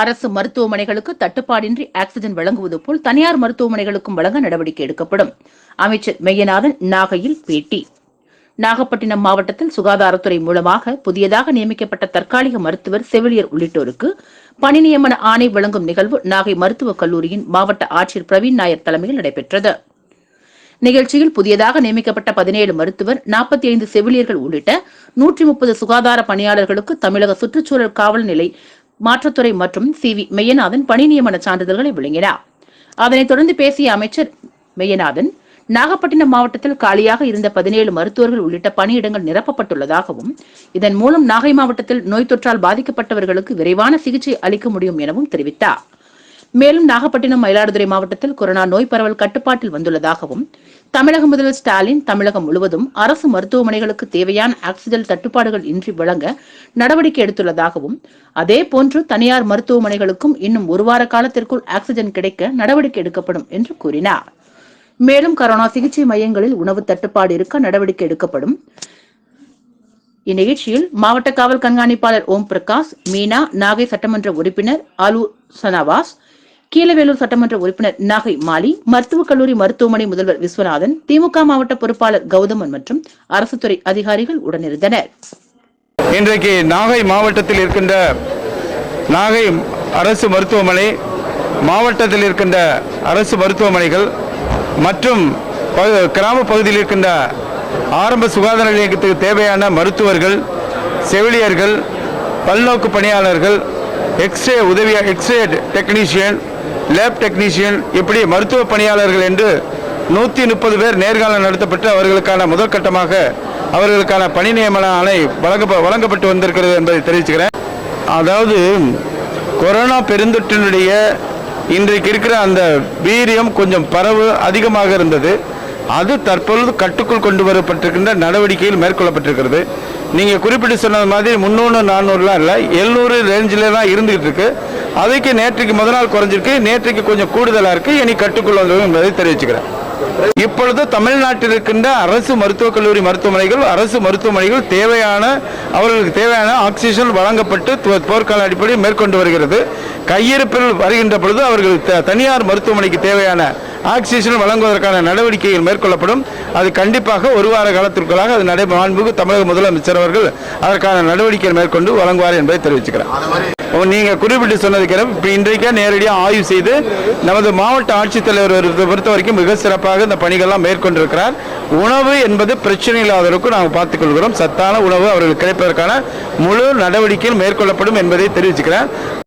அரசு மருத்துவமனைகளுக்கு தட்டுப்பாடின்றி ஆக்சிஜன் வழங்குவது போல் தனியார் மருத்துவமனைகளுக்கும் வழங்க நடவடிக்கை எடுக்கப்படும். அமைச்சர் மெய்யநாதன் நாகையில் பேட்டி. நாகப்பட்டினம் மாவட்டத்தில் சுகாதாரத்துறை மூலமாக புதியதாக நியமிக்கப்பட்ட தற்காலிக மருத்துவர் செவிலியர் உள்ளிட்டோருக்கு பணி நியமன ஆணை வழங்கும் நிகழ்வு நாகை மருத்துவக் கல்லூரியின் மாவட்ட ஆட்சியர் பிரவீன் நாயர் தலைமையில் நடைபெற்றது. நிகழ்ச்சியில் புதியதாக நியமிக்கப்பட்ட பதினேழு மருத்துவர் நாற்பத்தி ஐந்து செவிலியர்கள் உள்ளிட்ட நூற்றி முப்பது சுகாதார பணியாளர்களுக்கு தமிழக சுற்றுச்சூழல் காவல் நிலை மாற்றுத்துறை மற்றும் சி வி மெய்யநாதன் பணி நியமன சான்றிதழ்களை வழங்கினார் அதனைத் தொடர்ந்து பேசிய அமைச்சர் மெய்யநாதன் நாகப்பட்டினம் மாவட்டத்தில் காலியாக இருந்த பதினேழு மருத்துவர்கள் உள்ளிட்ட பணியிடங்கள் நிரப்பப்பட்டுள்ளதாகவும் இதன் மூலம் நாகை மாவட்டத்தில் நோய் தொற்றால் பாதிக்கப்பட்டவர்களுக்கு விரைவான சிகிச்சை அளிக்க முடியும் எனவும் தெரிவித்தார். மேலும் நாகப்பட்டினம் மயிலாடுதுறை மாவட்டத்தில் கொரோனா நோய் பரவல் கட்டுப்பாட்டில் வந்துள்ளதாகவும் தமிழக முதல்வர் ஸ்டாலின் தமிழகம் முழுவதும் அரசு மருத்துவமனைகளுக்கு தேவையான ஆக்சிஜன் தட்டுப்பாடுகள் இன்றி வழங்க நடவடிக்கை எடுத்துள்ளதாகவும் அதே போன்று தனியார் மருத்துவமனைகளுக்கும் இன்னும் ஒரு வார காலத்திற்குள் ஆக்சிஜன் கிடைக்க நடவடிக்கை எடுக்கப்படும் என்று கூறினார். மேலும் கரோனா சிகிச்சை மையங்களில் உணவு தட்டுப்பாடு இருக்க நடவடிக்கை எடுக்கப்படும். இந்நிகழ்ச்சியில் மாவட்ட காவல் கண்காணிப்பாளர் ஓம் பிரகாஷ் மீனா நாகை சட்டமன்ற உறுப்பினர் அலு சனவாஸ் கீழவேலூர் சட்டமன்ற உறுப்பினர் நாகை மாலி மருத்துவக் கல்லூரி மருத்துவமனை முதல்வர் விஸ்வநாதன் திமுக மாவட்ட பொறுப்பாளர் கௌதமன் மற்றும் அரசு துறை அதிகாரிகள் உடனிருந்தனர். இன்றைக்கு நாகை மாவட்டத்தில் இருக்கின்ற நாகை அரசு மருத்துவமனை மாவட்டத்தில் இருக்கின்ற அரசு மருத்துவமனைகள் மற்றும் பகு- கிராம பகுதியில் இருக்கின்ற ஆரம்ப சுகாதார நிலையத்துக்கு தேவையான மருத்துவர்கள் செவிலியர்கள் பல்நோக்கு பணியாளர்கள் எக்ஸ்ரே உதவி எக்ஸ்ரே டெக்னீஷியன் லேப் டெக்னீஷியன் இப்படி மருத்துவ பணியாளர்கள் என்று நூற்றி முப்பது பேர் நேர்காணல் நடத்தப்பட்டு அவர்களுக்கான முதற்கட்டமாக அவர்களுக்கான பணி நியமன ஆணை வழங்க வழங்கப்பட்டு வந்திருக்கிறது என்பதை தெரிவிச்சுக்கிறேன். அதாவது கொரோனா பெருந்தொற்றினுடைய இன்றைக்கு இருக்கிற அந்த வீரியம் கொஞ்சம் பரவு அதிகமாக இருந்தது. அது தற்பொழுது கட்டுக்குள் கொண்டு வரப்பட்டிருக்கின்ற நடவடிக்கையில் மேற்கொள்ளப்பட்டிருக்கிறது. நீங்கள் குறிப்பிட்டு சொன்னது மாதிரி முந்நூறு நானூறுலாம் இல்லை. எழுநூறு ரேஞ்சில் தான் இருந்துகிட்டு இருக்கு. அதுக்கு நேற்றுக்கு முதல் நாள் குறைஞ்சிருக்கு. நேற்றுக்கு கொஞ்சம் கூடுதலாக இருக்கு. இனி கட்டுக்குள் வந்துடும் என்பதை தெரிவிச்சுக்கிறேன். இப்பொழுது தமிழ்நாட்டில் இருக்கின்ற அரசு மருத்துவக் கல்லூரி மருத்துவமனைகள் அரசு மருத்துவமனைகள் தேவையான அவர்களுக்கு தேவையான ஆக்சிஜன் வழங்கப்பட்டு போர்க்கால அடிப்படையில் மேற்கொண்டு வருகிறது. கையிருப்பில் வருகின்ற பொழுது அவர்கள் த- தனியார் மருத்துவமனைக்கு தேவையான ஆக்சிஜன் வழங்குவதற்கான நடவடிக்கைகள் மேற்கொள்ளப்படும். அது கண்டிப்பாக ஒரு வார காலத்திற்குள்ளாக அது நடை மாண்புக்கு தமிழக முதலமைச்சர் அவர்கள் அதற்கான நடவடிக்கைகள் மேற்கொண்டு வழங்குவார் என்பதை தெரிவிச்சுக்கிறேன். நீங்கள் நீங்க குறிப்பிட்டு சொன்னதுக்கு இப்போ இன்றைக்கே நேரடியாக ஆய்வு செய்து நமது மாவட்ட ஆட்சித்தலைவர் பொறுத்த வரைக்கும் மிக சிறப்பாக இந்த பணிகள்லாம் மேற்கொண்டிருக்கிறார். உணவு என்பது பிரச்சனை இல்லாதவருக்கு நாங்கள் பார்த்துக்கொள்கிறோம் சத்தான உணவு அவர்களுக்கு கிடைப்பதற்கான முழு நடவடிக்கைகள் மேற்கொள்ளப்படும் என்பதை தெரிவிச்சுக்கிறேன்.